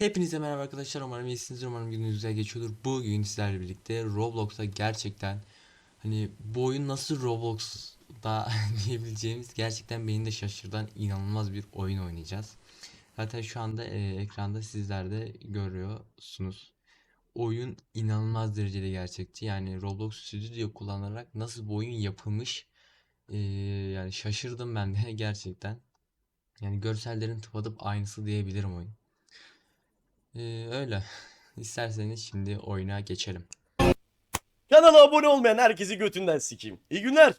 Hepinize merhaba arkadaşlar. Umarım iyisinizdir. Umarım gününüz güzel geçiyordur. Bugün sizlerle birlikte Roblox'ta gerçekten Hani bu oyun nasıl Roblox'da diyebileceğimiz gerçekten beni de şaşırtan inanılmaz bir oyun oynayacağız. Zaten şu anda e, ekranda sizler de görüyorsunuz. Oyun inanılmaz derecede gerçekçi. Yani Roblox Studio kullanarak nasıl bu oyun yapılmış e, Yani şaşırdım ben de gerçekten. Yani görsellerin tıpatıp aynısı diyebilirim oyun ee, öyle. İsterseniz şimdi oyuna geçelim. Kanala abone olmayan herkesi götünden sikeyim. İyi günler.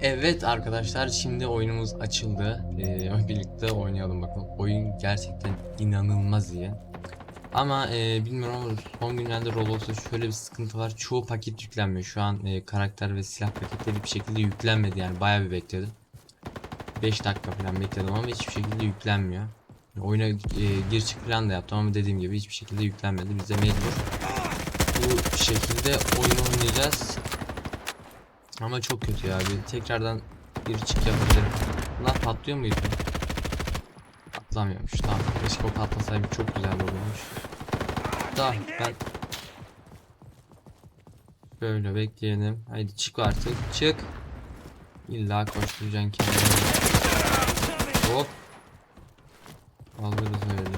Evet arkadaşlar şimdi oyunumuz açıldı. Ee, birlikte oynayalım bakalım. Oyun gerçekten inanılmaz iyi. Ama e, bilmiyorum ama son günlerde Roblox'ta şöyle bir sıkıntı var. Çoğu paket yüklenmiyor. Şu an e, karakter ve silah paketleri bir şekilde yüklenmedi yani bayağı bir bekledim. 5 dakika falan bekledim ama hiçbir şekilde yüklenmiyor. Oyuna e, gir çık falan da yaptım ama dediğim gibi hiçbir şekilde yüklenmedi. Biz de mecbur bu şekilde oyun oynayacağız. Ama çok kötü ya. Bir tekrardan gir çık yapabilirim. Bunlar patlıyor muydu? Patlamıyormuş. Tamam. Keşke o patlasaydı çok güzel olurmuş. Da ben Böyle bekleyelim. Haydi çık artık. Çık. İlla koşturacaksın kendini. Hop. Alırız öyle.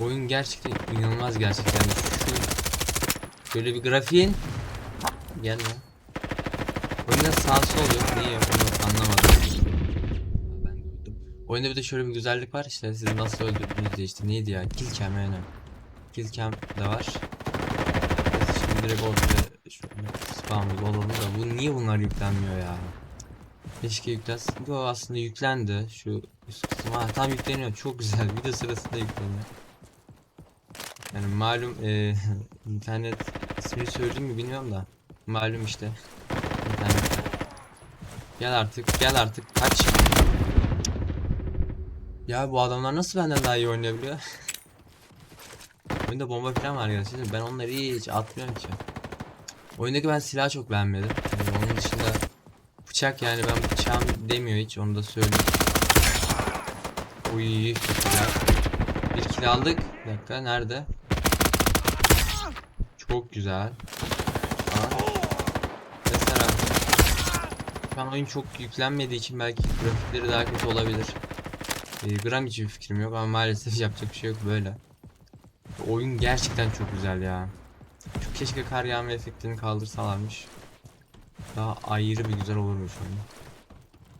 Oyun gerçekten inanılmaz gerçekten. Şu böyle bir grafiğin gelme. Oyunda sağ sol yok. Niye onu anlamadım. Ben öldüm. Oyunda bir de şöyle bir güzellik var işte siz nasıl öldürdünüz diye işte neydi ya killcam yani. Killcam de var. Biz Şimdi direkt ortaya şöyle spam gibi olalım da bu niye bunlar yüklenmiyor ya? Keşke yüklensin. Yo aslında yüklendi. Şu üst kısım. Ha tam yükleniyor. Çok güzel. Video sırasında yükleniyor. Yani malum e, internet ismini söyledim mi bilmiyorum da. Malum işte. İnternet. Gel artık. Gel artık. Kaç. Ya bu adamlar nasıl benden daha iyi oynayabiliyor? Oyunda bomba falan var gerçekten. Ben onları hiç atmıyorum ki. Oyundaki ben silahı çok beğenmedim. Yani onun dışında Bıçak yani ben bıçağım demiyor hiç onu da söyleyeyim. Uy güzel. Bir kill aldık. Bir dakika nerede? Çok güzel. Mesela şu an oyun çok yüklenmediği için belki grafikleri daha kötü olabilir. Ee, gram hiçbir fikrim yok ama maalesef yapacak bir şey yok böyle. Oyun gerçekten çok güzel ya. Çok keşke kar yağma efektini kaldırsalarmış. Daha ayrı bir güzel olurmuş oyun.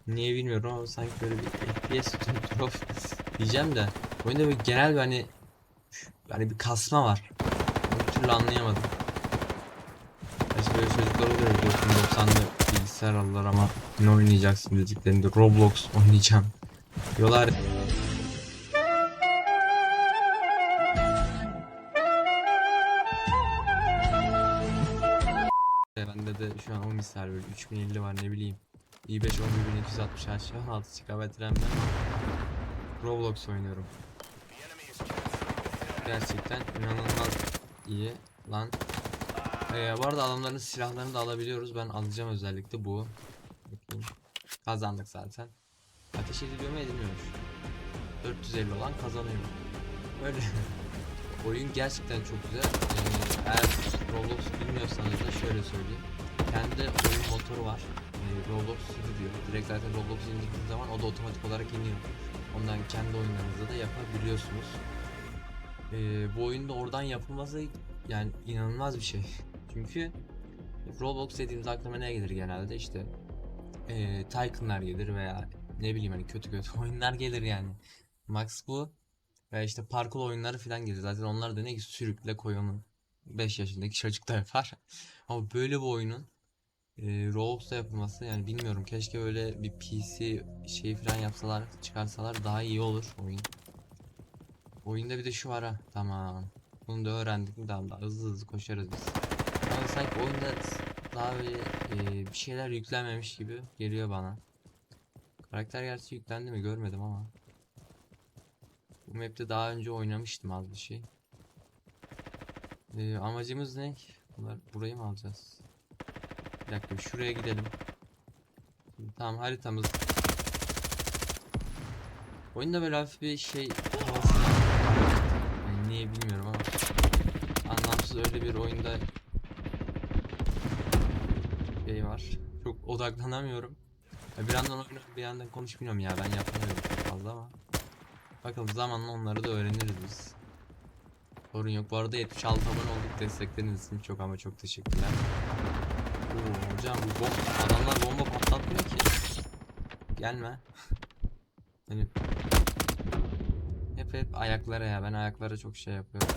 Niye bilmiyorum ama sanki böyle bir FPS drop diyeceğim de oyunda böyle genel bir hani hani bir kasma var. Bir türlü anlayamadım. Mesela böyle çocuklar oluyor 90'lı bilgisayar aldılar ama ne oynayacaksın dediklerinde Roblox oynayacağım diyorlar. Bende de şu an 10 server 3050 var ne bileyim. İ5 11760 aşağı 16 GB RAM'den Roblox oynuyorum. Gerçekten inanılmaz iyi lan. Ee, bu arada adamların silahlarını da alabiliyoruz. Ben alacağım özellikle bu. Bakayım. Kazandık zaten. Ateş ediliyor mu edilmiyormuş. 450 olan kazanıyor. Öyle. Oyun gerçekten çok güzel. Ee, eğer Roblox bilmiyorsanız da şöyle söyleyeyim. Kendi motoru var. Ee, Roblox Studio. Direkt zaten Roblox'u indirdiğiniz zaman o da otomatik olarak iniyor. Ondan kendi oyunlarınızda da yapabiliyorsunuz. Ee, bu oyunda oradan yapılması yani inanılmaz bir şey. Çünkü Roblox dediğimiz aklıma ne gelir genelde işte e, Tycoon'lar gelir veya ne bileyim hani kötü kötü oyunlar gelir yani. Max bu. Ve işte parkur oyunları falan gelir. Zaten onlar da ne ki sürükle koy onu. 5 yaşındaki çocuk da yapar. Ama böyle bir oyunun e, Roblox'ta yapılması yani bilmiyorum keşke öyle bir PC şey falan yapsalar çıkarsalar daha iyi olur oyun. Oyunda bir de şu var ha. Tamam. Bunu da öğrendik mi tamam daha hızlı hızlı koşarız biz. Ama sanki oyunda daha böyle e, bir şeyler yüklenmemiş gibi geliyor bana. Karakter gerçi yüklendi mi görmedim ama. Bu map'te daha önce oynamıştım az bir şey. Ee, amacımız ne? Bunlar burayı mı alacağız? Bir dakika şuraya gidelim. Tamam haritamız Oyunda böyle hafif bir şey havası. Yani niye bilmiyorum ama anlamsız öyle bir oyunda şey var. Çok odaklanamıyorum. Ya bir yandan oynuyorum bir yandan konuşmuyorum ya ben yapamıyorum çok fazla ama. Bakalım zamanla onları da öğreniriz biz. Sorun yok. Bu arada 76 abone olduk. Destekleriniz için çok ama çok teşekkürler. Hocam bu bom adamlar bomba patlatmıyor ki. Gelme. hani hep hep ayaklara ya. Ben ayaklara çok şey yapıyorum.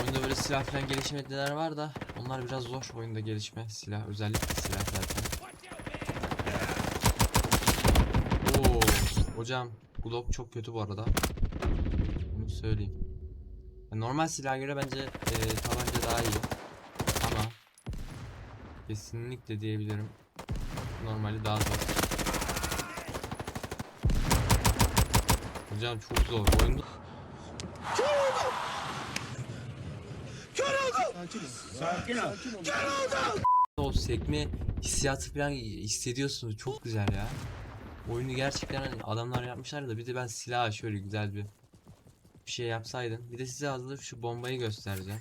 Oyunda böyle silah falan gelişmeler var da onlar biraz zor oyunda gelişme silah özellikle silah zaten. Oo, hocam Glock çok kötü bu arada. Bunu söyleyeyim. Normal silaha göre bence e, tabanca daha iyi. Kesinlikle diyebilirim. Normali daha zor. Hocam çok zor. Oyunda o sekme hissiyatı falan hissediyorsunuz. Çok güzel ya. Oyunu gerçekten hani adamlar yapmışlar da bir de ben silah şöyle güzel bir bir şey yapsaydım. Bir de size hazır şu bombayı göstereceğim.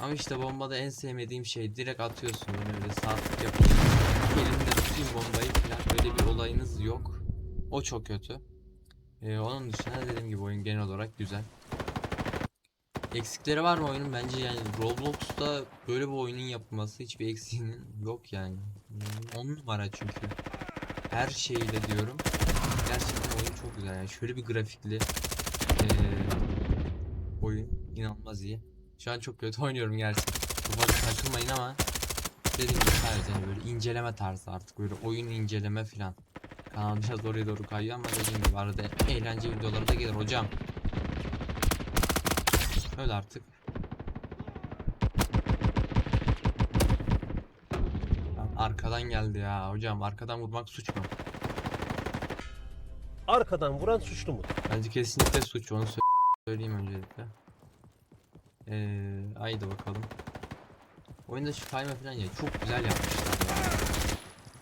Ama işte bombada en sevmediğim şey direkt atıyorsun böyle öyle saatlik yapıyor. Elimde tutayım bombayı falan öyle bir olayınız yok. O çok kötü. Ee, onun dışında dediğim gibi oyun genel olarak güzel. Eksikleri var mı oyunun? Bence yani Roblox'ta böyle bir oyunun yapılması hiçbir eksiğinin yok yani. 10 numara çünkü. Her şeyiyle diyorum. Gerçekten oyun çok güzel yani. Şöyle bir grafikli eee, oyun inanılmaz iyi. Şu an çok kötü oynuyorum gerçekten. Bu arada takılmayın ama dediğim gibi sadece hani böyle inceleme tarzı artık böyle oyun inceleme filan. Kanal biraz oraya doğru kayıyor ama dediğim gibi arada eğlence videoları da gelir hocam. Öyle artık. Lan Arkadan geldi ya hocam arkadan vurmak suç mu? Arkadan vuran suçlu mu? Bence kesinlikle suç onu sö- söyleyeyim öncelikle. Ee, haydi bakalım. Oyunda şu kayma falan ya çok güzel yapmışlar ya.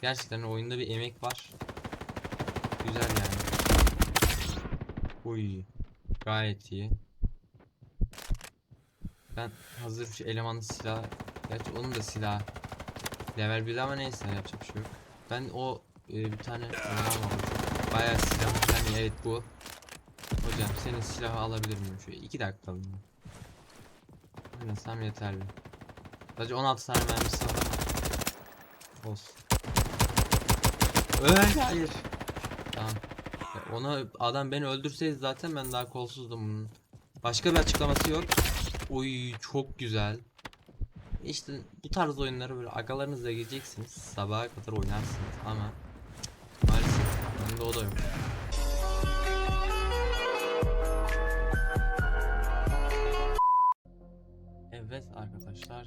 Gerçekten oyunda bir emek var. Güzel yani. Uy. Gayet iyi. Ben hazır şu elemanın silah Gerçi onun da silah Level 1 ama neyse yapacak bir şey yok. Ben o e, bir tane var. Bayağı silah falan evet bu. Hocam senin silahı alabilir miyim? Şöyle 2 dakika Oynasam yeterli. Sadece 16 tane mermisi var. Olsun. Öl hayır. Tamam. Ya Ona adam beni öldürseydi zaten ben daha kolsuzdum bunun. Başka bir açıklaması yok. Oy çok güzel. İşte bu tarz oyunları böyle agalarınızla gireceksiniz. Sabaha kadar oynarsınız ama maalesef bende o da yok.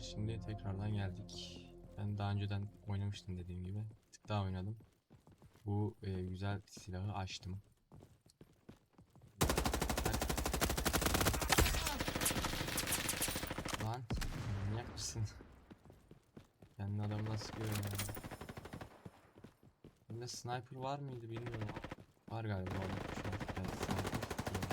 Şimdi tekrardan geldik. Ben daha önceden oynamıştım dediğim gibi. Bir tık daha oynadım. Bu e, güzel silahı açtım. Lan manyak mısın? Kendi adamına sıkıyor ya. Bende sniper var mıydı bilmiyorum. Var galiba orada şu an. Evet, sniper sıkıyor.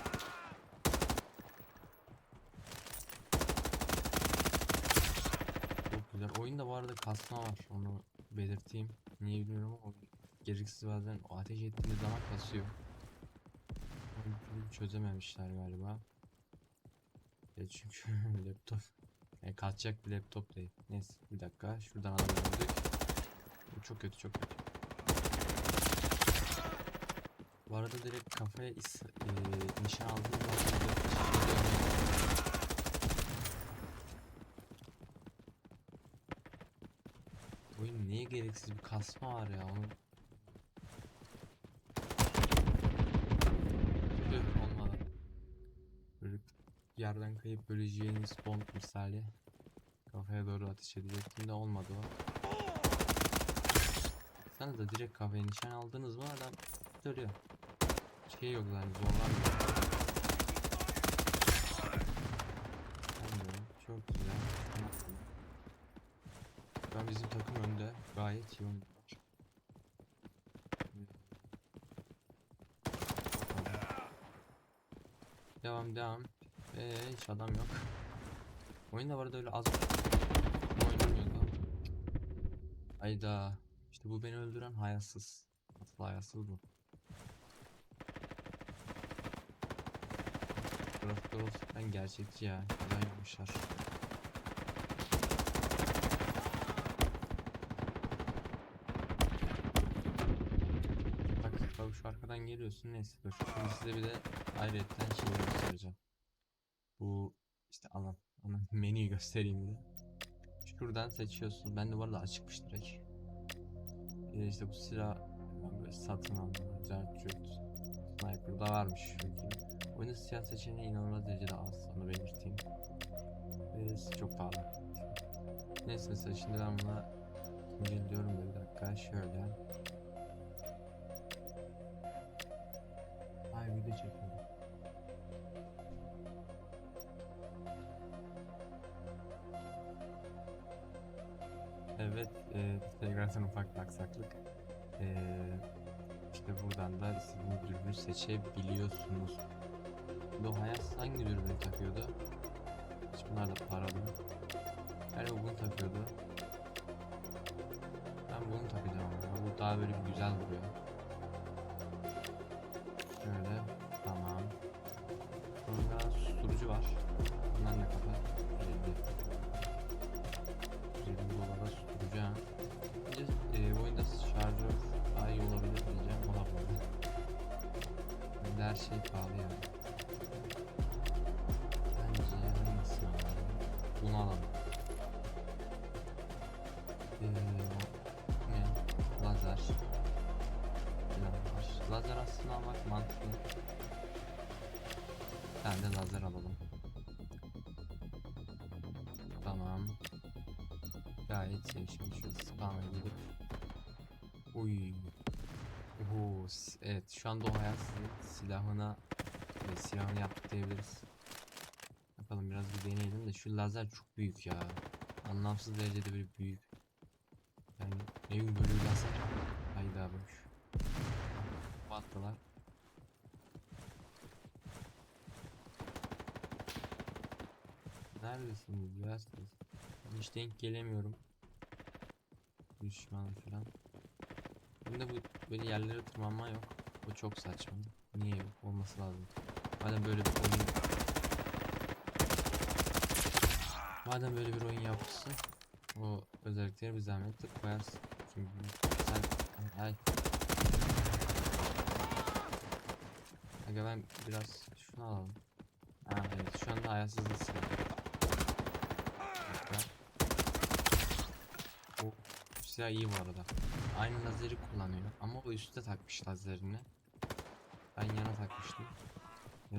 Çok güzel. Oyunda bu arada kasma var. Onu belirteyim. Niye bilmiyorum ama gereksiz bazen o ateş ettiğiniz zaman kasıyor. Onu çözememişler galiba. E çünkü laptop e, kalkacak bir laptop değil. Neyse bir dakika şuradan. Bu çok kötü çok kötü. Bu arada direkt kafaya is, e, nişan aldığım zaman direkt şey diyorum. Oyun niye gereksiz bir kasma var ya onu Tüh olmadı. Böyle yerden kayıp böyle James Bond misali kafaya doğru ateş edecektim de olmadı o. Sana da direkt kafaya nişan aldınız mı adam tutuyor. Şey yok yani zorlanmıyor. Çok güzel bizim takım önde. Gayet iyi oynuyor. Devam devam. Ee, hiç adam yok. Oyun da vardı öyle az. Oynamıyordu. Hayda. İşte bu beni öldüren hayasız. Asıl hayasız bu. Grafikler olsun. Ben gerçekçi ya. Güzel yapmışlar. Arkadan geliyorsun neyse dur. Şimdi size bir de ayrıyetten şeyi göstereceğim. Bu işte alan. Ana menüyü göstereyim de. Şuradan seçiyorsun. Ben de arada açıkmış direkt. Ee, işte bu silah böyle satın aldım. Cartürt. Sniper da varmış. Oyunda silah seçeneği inanılmaz derecede az. Onu belirteyim. Ee, çok pahalı. Neyse mesela şimdi ben buna ikinci diyorum da bir dakika şöyle. Tekrardan ufak bir aksaklık. E, işte buradan da istediğiniz dürbünü seçebiliyorsunuz. Doğaya hangi dürbünü takıyordu? Hiç bunlar da paralı. Yani bunu takıyordu. Ben bunu takacağım ama bu daha böyle güzel duruyor. Şöyle, tamam. Sonra susturucu var. Bunlar ne kadar? 50. her şey pahalı yani. Bence nasıl alalım? Bunu alalım. Ee, ne? Lazer. Lazer aslında almak mantıklı. Tane de lazer alalım. Tamam. Gayet şu spam'a gidip Uy. Oo, evet şu anda o sizin silahına e, silahını yaptık diyebiliriz. Bakalım biraz bir deneyelim de şu lazer çok büyük ya. Anlamsız derecede böyle büyük. Yani ne bileyim böyle lazer. Hayda boş. Battılar. Neredesiniz? Ben hiç denk gelemiyorum. Düşman falan. Bunda bu böyle yerlere tırmanma yok. O çok saçma. Niye yok? Olması lazım. Madem böyle bir oyun Madem böyle bir oyun yapmışsın o özellikleri bir zahmet de koyarsın. Sen ay Aga ben biraz şunu alalım. Ha evet şu anda ayaksız da silah. Dakika. O silah iyi bu arada. Aynı lazeri kullanıyor ama o üstte takmış lazerini. Ben yana takmıştım. Ee,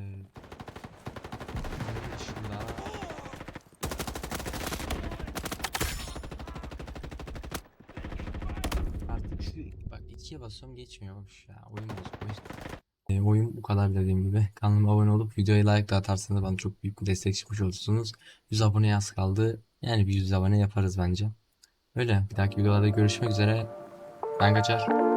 onun artık şu bak ikiye basıyorum geçmiyormuş ya oyun bozuk oyun. Ee, oyun bu kadar dediğim gibi. Kanalıma abone olup videoya like de atarsanız bana çok büyük bir destek çıkmış olursunuz. 100 abone az kaldı. Yani bir 100 abone yaparız bence. Öyle. Bir dahaki videolarda görüşmek üzere. Ben kaçar.